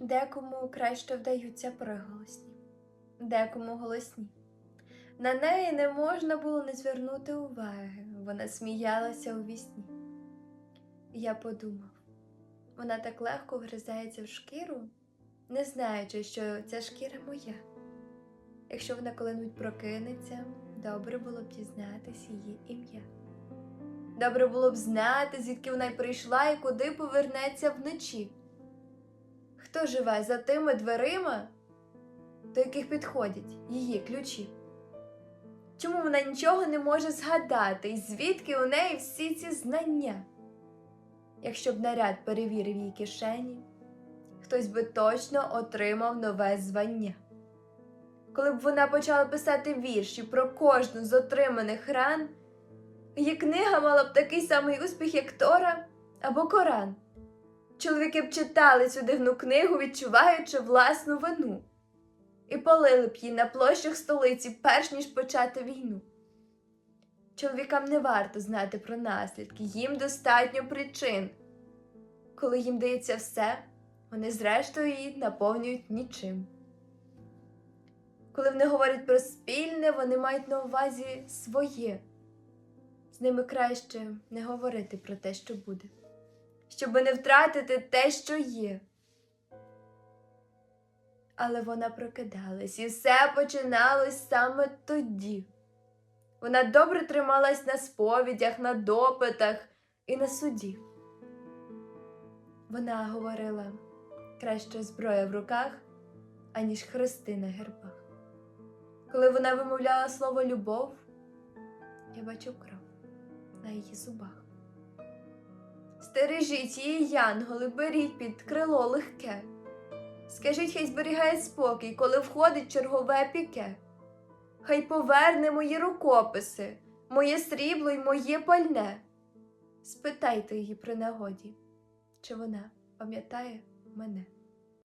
Декому краще вдаються приголосні, декому голосні. На неї не можна було не звернути уваги, вона сміялася у вісні. Я подумав, вона так легко вгризається в шкіру, не знаючи, що ця шкіра моя. Якщо вона коли-небудь прокинеться, добре було б дізнатись її ім'я. Добре було б знати, звідки вона й прийшла і куди повернеться вночі. Хто живе за тими дверима, до яких підходять її ключі? Чому вона нічого не може згадати, і звідки у неї всі ці знання? Якщо б наряд перевірив її кишені, хтось би точно отримав нове звання. Коли б вона почала писати вірші про кожну з отриманих ран, її книга мала б такий самий успіх, як Тора або Коран. Чоловіки б читали цю дивну книгу, відчуваючи власну вину, і полили б її на площах столиці, перш ніж почати війну. Чоловікам не варто знати про наслідки, їм достатньо причин. Коли їм дається все, вони зрештою її наповнюють нічим. Коли вони говорять про спільне, вони мають на увазі своє. З ними краще не говорити про те, що буде, щоб не втратити те, що є. Але вона прокидалась, і все починалось саме тоді. Вона добре трималась на сповідях, на допитах і на суді. Вона говорила краще зброя в руках, аніж хрести на гербах. Коли вона вимовляла слово любов, я бачив кров на її зубах. Стережіть її, янголи, беріть під крило легке. Скажіть, хай зберігає спокій, коли входить чергове піке. Хай поверне мої рукописи, моє срібло й моє пальне. Спитайте її при нагоді, чи вона пам'ятає мене.